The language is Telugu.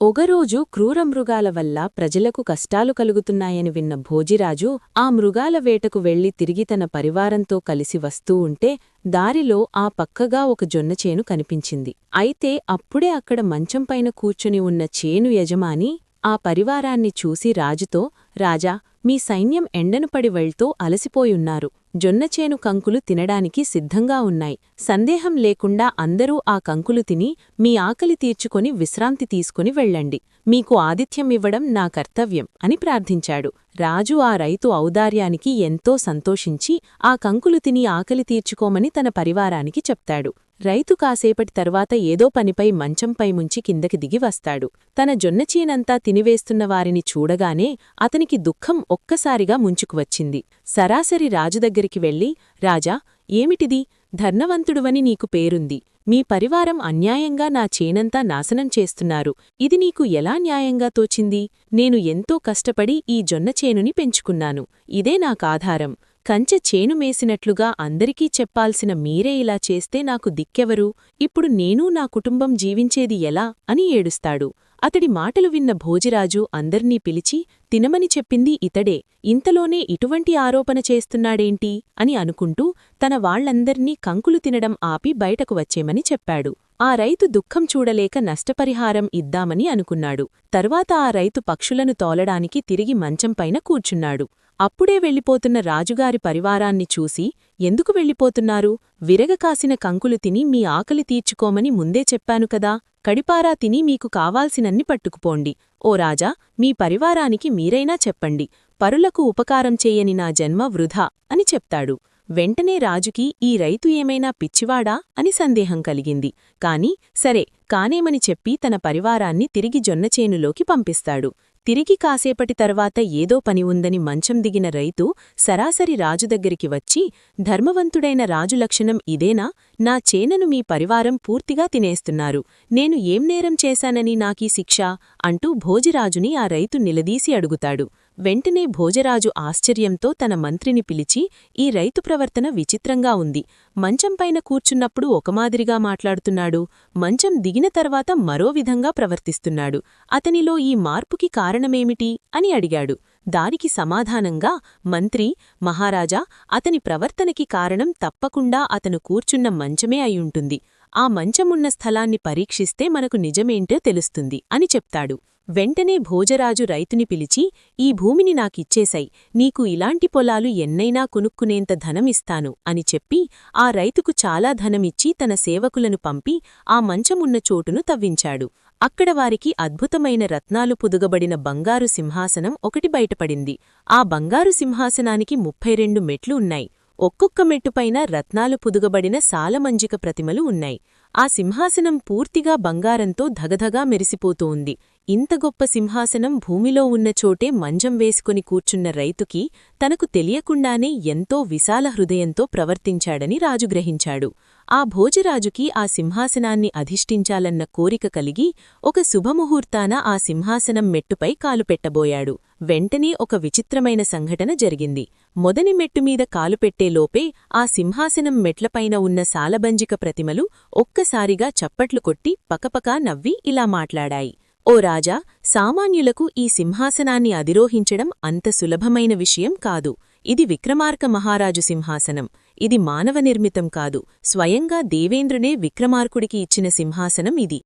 ఒకరోజు క్రూరమృగాల వల్ల ప్రజలకు కష్టాలు కలుగుతున్నాయని విన్న భోజిరాజు ఆ మృగాల వేటకు వెళ్ళి తిరిగి తన పరివారంతో కలిసి వస్తూ ఉంటే దారిలో ఆ పక్కగా ఒక జొన్నచేను కనిపించింది. అయితే అప్పుడే అక్కడ మంచంపైన కూర్చుని ఉన్న చేను యజమాని ఆ పరివారాన్ని చూసి రాజుతో రాజా మీ సైన్యం ఎండను పడి వెళ్తూ అలసిపోయున్నారు. జొన్నచేను కంకులు తినడానికి సిద్ధంగా ఉన్నాయి. సందేహం లేకుండా అందరూ ఆ కంకులు తిని మీ ఆకలి తీర్చుకొని విశ్రాంతి తీసుకుని వెళ్ళండి. మీకు ఆతిథ్యం ఇవ్వడం నా కర్తవ్యం అని ప్రార్థించాడు. రాజు ఆ రైతు ఔదార్యానికి ఎంతో సంతోషించి ఆ కంకులు తిని ఆకలి తీర్చుకోమని తన పరివారానికి చెప్తాడు. రైతు కాసేపటి తర్వాత ఏదో పనిపై మంచంపై ముంచి కిందకి దిగి వస్తాడు. తన జొన్నచీనంతా తినివేస్తున్న వారిని చూడగానే అతనికి దుఃఖం ఒక్కసారిగా ముంచుకువచ్చింది సరాసరి రాజు దగ్గరికి వెళ్ళి రాజా ఏమిటిది? ధర్నవంతుడువని నీకు పేరుంది. మీ పరివారం అన్యాయంగా నా చేనంతా నాశనం చేస్తున్నారు. ఇది నీకు ఎలా న్యాయంగా తోచింది? నేను ఎంతో కష్టపడి ఈ జొన్నచేనుని పెంచుకున్నాను. ఇదే నాకాధారం. కంచె చేను మేసినట్లుగా అందరికీ చెప్పాల్సిన మీరే ఇలా చేస్తే నాకు దిక్కెవరు? ఇప్పుడు నేనూ నా కుటుంబం జీవించేది ఎలా? అని ఏడుస్తాడు. అతడి మాటలు విన్న భోజిరాజు అందర్నీ పిలిచి తినమని చెప్పింది ఇతడే. ఇంతలోనే ఇటువంటి ఆరోపణ చేస్తున్నాడేంటి? అని అనుకుంటూ తన వాళ్ళందర్నీ కంకులు తినడం ఆపి బయటకు వచ్చేమని చెప్పాడు. ఆ రైతు దుఃఖం చూడలేక నష్టపరిహారం ఇద్దామని అనుకున్నాడు. తర్వాత ఆ రైతు పక్షులను తోలడానికి తిరిగి మంచంపైన కూర్చున్నాడు. అప్పుడే వెళ్ళిపోతున్న రాజుగారి పరివారాన్ని చూసి ఎందుకు వెళ్ళిపోతున్నారు? విరగకాసిన కంకులు తిని మీ ఆకలి తీర్చుకోమని ముందే చెప్పాను కదా. కడిపారా తిని మీకు కావాల్సినన్ని పట్టుకుపోండి. ఓ రాజా మీ పరివారానికి మీరైనా చెప్పండి. పరులకు ఉపకారం చేయని నా జన్మ వృధా అని చెప్తాడు. వెంటనే రాజుకి ఈ రైతు ఏమైనా పిచ్చివాడా? అని సందేహం కలిగింది. కాని సరే కానేమని చెప్పి తన పరివారాన్ని తిరిగి జొన్నచేనులోకి పంపిస్తాడు. తిరిగి కాసేపటి తర్వాత ఏదో పని ఉందని మంచం దిగిన రైతు సరాసరి రాజు దగ్గరికి వచ్చి ధర్మవంతుడైన రాజు లక్షణం ఇదేనా? నా చేనను మీ పరివారం పూర్తిగా తినేస్తున్నారు. నేను ఏం నేరం చేశానని నాకీ శిక్ష? అంటూ భోజిరాజుని ఆ రైతు నిలదీసి అడుగుతాడు. వెంటనే భోజరాజు ఆశ్చర్యంతో తన మంత్రిని పిలిచి ఈ రైతు ప్రవర్తన విచిత్రంగా ఉంది. మంచంపైన కూర్చున్నప్పుడు ఒకమాదిరిగా మాట్లాడుతున్నాడు. మంచం దిగిన తర్వాత మరో విధంగా ప్రవర్తిస్తున్నాడు. అతనిలో ఈ మార్పుకి కారణమేమిటి? అని అడిగాడు. దానికి సమాధానంగా మంత్రి మహారాజా అతని ప్రవర్తనకి కారణం తప్పకుండా అతను కూర్చున్న మంచమే అయుంటుంది ఆ మంచమున్న స్థలాన్ని పరీక్షిస్తే మనకు నిజమేంటో తెలుస్తుంది అని చెప్తాడు. వెంటనే భోజరాజు రైతుని పిలిచి ఈ భూమిని నాకిచ్చేశాయి. నీకు ఇలాంటి పొలాలు ఎన్నైనా కొనుక్కునేంత ధనమిస్తాను అని చెప్పి ఆ రైతుకు చాలా ధనమిచ్చి తన సేవకులను పంపి ఆ మంచమున్న చోటును తవ్వించాడు. అక్కడ వారికి అద్భుతమైన రత్నాలు పుదుగబడిన బంగారు సింహాసనం ఒకటి బయటపడింది. ఆ బంగారు సింహాసనానికి ముప్పై రెండు మెట్లు ఉన్నాయి. ఒక్కొక్క మెట్టుపైన రత్నాలు పుదుగబడిన సాలమంజిక ప్రతిమలు ఉన్నాయి. ఆ సింహాసనం పూర్తిగా బంగారంతో ధగధగా మెరిసిపోతూ ఉంది. ఇంత గొప్ప సింహాసనం భూమిలో ఉన్న చోటే మంజం వేసుకుని కూర్చున్న రైతుకి తనకు తెలియకుండానే ఎంతో విశాల హృదయంతో ప్రవర్తించాడని రాజు గ్రహించాడు. ఆ భోజరాజుకి ఆ సింహాసనాన్ని అధిష్ఠించాలన్న కోరిక కలిగి ఒక శుభముహూర్తాన ఆ సింహాసనం మెట్టుపై కాలుపెట్టబోయాడు వెంటనే ఒక విచిత్రమైన సంఘటన జరిగింది. మొదని మెట్టుమీద కాలుపెట్టేలోపే ఆ సింహాసనం మెట్లపైన ఉన్న సాలబంజిక ప్రతిమలు ఒక్క ఒక్కసారిగా చప్పట్లు కొట్టి పకపకా నవ్వి ఇలా మాట్లాడాయి. ఓ రాజా సామాన్యులకు ఈ సింహాసనాన్ని అధిరోహించడం అంత సులభమైన విషయం కాదు. ఇది విక్రమార్క మహారాజు సింహాసనం. ఇది మానవ నిర్మితం కాదు. స్వయంగా దేవేంద్రునే విక్రమార్కుడికి ఇచ్చిన సింహాసనం ఇది.